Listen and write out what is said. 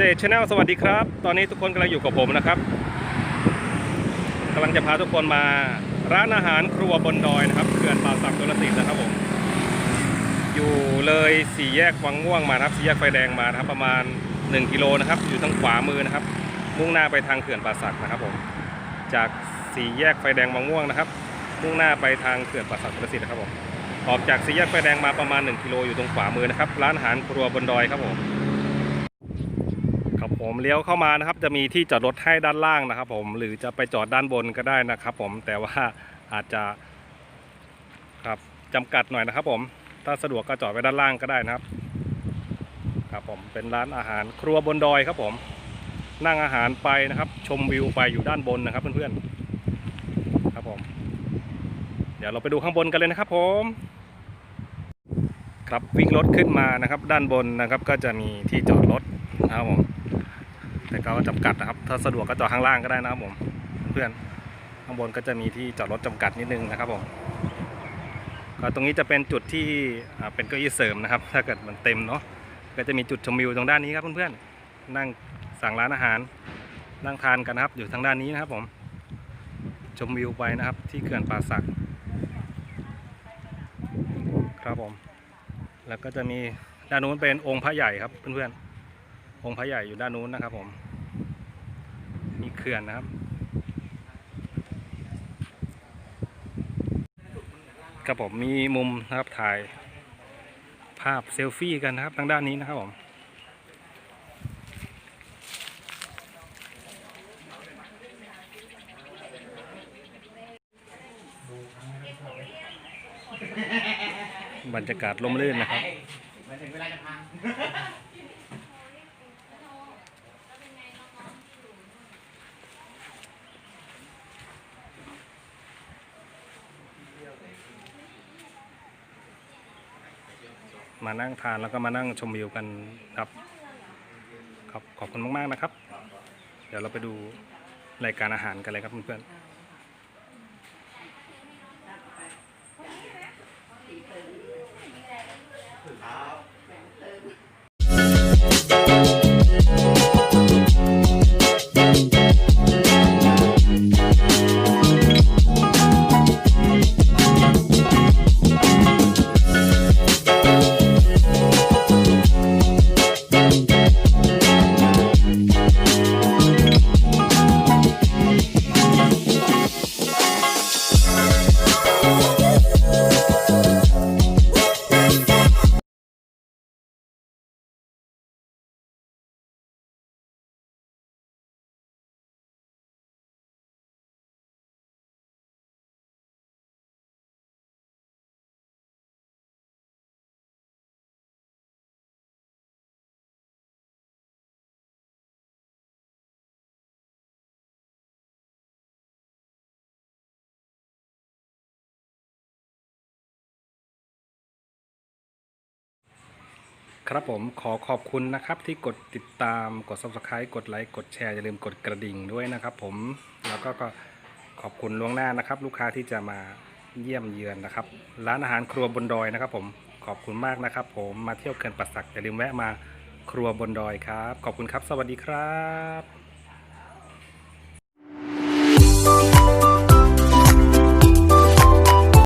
เจชแนลสวัสดีครับ ตอนนี้ทุกคนกำลังอยู่กับผมนะครับกำลังจะพาทุกคนมาร้านอาหารครัวบนดอยนะครับเขื่อนป่าสักตุลสิทธิ์นะครับผมอยู่เลยสี่แยกวังม่วงมาครับสี่แยกไฟแดงมาครับประมาณ 1 กิโลนะครับ อยู่ทางขวามือนะครับ มุ่งหน้าไปทางเขื่อนป่าสักนะครับผมจากสี่แยกไฟแดงวังม่วงนะครับ มุ่งหน้าไปทางเขื่อนป่าสักตุลสิทธิ์นะครับผมออกจากสี่แยกไฟแดงมาประมาณ 1 กิโลอยู่ตรงขวามือนะครับร้านอาหารครัวบนดอยครับผม ผมเลี้ยวเข้ามานะครับ จะมีที่จอดรถให้ด้านล่างนะครับ ผมหรือจะไปจอดด้านบนก็ได้นะครับ ผมแต่ว่าอาจจะครับจำกัดหน่อยนะครับ ผมถ้าสะดวกก็จอดไว้ด้านล่างก็ได้นะครับ ครับผมเป็นร้านอาหารครัวบนดอยครับ ผม นั่งอาหารไปนะครับ ชมวิวไปอยู่ด้านบนนะครับเพื่อนๆครับผม เดี๋ยวเราไปดูข้างบนกันเลยนะครับ ผม ครับวิ่งรถขึ้นมานะครับ ด้านบนนะครับ ก็จะมีที่จอดรถนะครับผม แต่ก็จำกัดนะครับ ถ้าสะดวกก็จอดข้างล่างก็ได้นะครับผมเพื่อนข้างบนก็จะมีที่จอดรถจำกัดนิดนึงนะครับผมก็ตรงนี้จะเป็นจุดที่เป็นเก้าอี้เสริมนะครับ ถ้าเกิดมันเต็มเนาะก็จะมีจุดชมวิวตรงด้านนี้ครับเพื่อนๆนั่งสั่งร้านอาหารนั่งทานกันนะครับ อยู่ทางด้านนี้นะครับผมชมวิวไปนะครับ ที่เขื่อนป่าสักครับผม แล้วก็จะมีด้านนู้นเป็นองค์พระใหญ่ครับเพื่อนๆ องค์พระใหญ่อยู่ด้านนู้นนะครับผม มีเขื่อนนะครับ ครับผมมีมุมนะครับถ่าย ภาพเซลฟี่กันนะครับทางด้านนี้นะครับผมบรรยากาศลมลื่นนะครับ มานั่งทานแล้วก็มานั่งชมวิวกันครับครับขอบคุณมาก ๆ นะครับ เดี๋ยวเราไปดูรายการอาหารกันเลยครับเพื่อนๆ ครับผมขอขอบคุณนะครับที่กดติดตามกด subscribe กดไลค์กดแชร์อย่าลืมกดกระดิ่งด้วยนะครับผมแล้วก็ขอบคุณล่วงหน้านะครับ ลูกค้าที่จะมาเยี่ยมเยือนนะครับ ร้านอาหารครัวบนดอยนะครับ ผมขอบคุณมากนะครับ ผมมาเที่ยวเขื่อนป่าสักอย่าลืมแวะมาครัวบนดอยครับ ขอบคุณครับ สวัสดีครับ